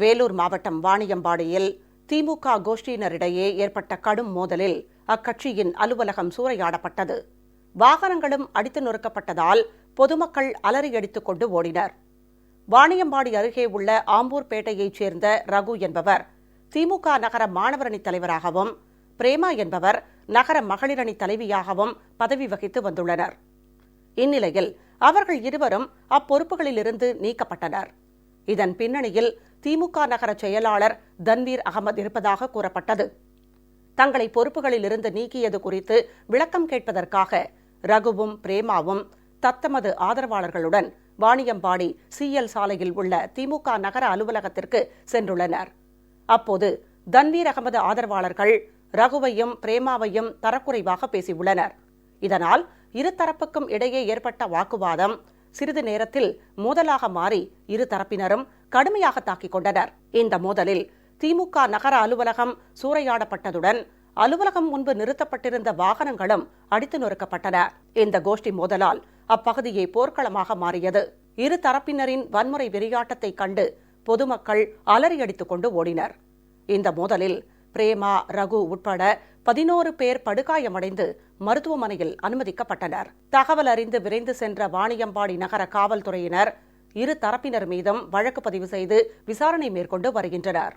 வேலூர் மாவட்டம் வாணியம்பாடியில் திமுக கோஷ்டியினரிடையே ஏற்பட்ட கடும் மோதலில் அக்கட்சியின் அலுவலகம் சூறையாடப்பட்டது. வாகனங்களும் அடித்து நொறுக்கப்பட்டதால் பொதுமக்கள் அலறியடித்துக் கொண்டு ஓடினர். வாணியம்பாடி அருகே உள்ள ஆம்பூர்பேட்டையைச் சேர்ந்த ரகு என்பவர் திமுக நகர மாணவரணி தலைவராகவும் பிரேமா என்பவர் நகர மகளிரணி தலைவியாகவும் பதவி வகித்து வந்துள்ளனர். இந்நிலையில் அவர்கள் இருவரும் அப்பொறுப்புகளிலிருந்து நீக்கப்பட்டனர். இதன் பின்னணியில் திமுக நகர செயலாளர் தன்வீர் அகமது இருப்பதாக கூறப்பட்டது. தங்களை பொறுப்புகளிலிருந்து நீக்கியது குறித்து விளக்கம் கேட்பதற்காக ரகுவும் பிரேமாவும் தத்தமது ஆதரவாளர்களுடன் வாணியம்பாடி சிஎல் சாலையில் உள்ள திமுக நகர அலுவலகத்திற்கு சென்றுள்ளனர். அப்போது தன்வீர் அகமது ஆதரவாளர்கள் ரகுவையும் பிரேமாவையும் தரக்குறைவாக பேசியுள்ளனர். இதனால் இருதரப்புக்கும் இடையே ஏற்பட்ட வாக்குவாதம் சிறிது நேரத்தில் மோதலாக மாறி இரு தரப்பினரும் கடுமையாக தாக்கிக் கொண்டனர். இந்த மோதலில் திமுக நகர அலுவலகம் சூறையாடப்பட்டதுடன் அலுவலகம் முன்பு நிறுத்தப்பட்டிருந்த வாகனங்களும் அடித்து நொறுக்கப்பட்டன. இந்த கோஷ்டி மோதலால் அப்பகுதியை போர்க்களமாக மாறியது. இரு தரப்பினரின் வன்முறை வெறியாட்டத்தைக் கண்டு பொதுமக்கள் அலறியடித்துக் கொண்டு ஓடினர். இந்த மோதலில் பிரேமா ரகு உட்பட பதினோரு பேர் படுகாயமடைந்து மருத்துவமனையில் அனுமதிக்கப்பட்டனர். தகவல் அறிந்து விரைந்து சென்ற வாணியம்பாடி நகர காவல்துறையினர் இரு தரப்பினர் மீதும் வழக்கு பதிவு செய்து விசாரணை மேற்கொண்டு வருகின்றனர்.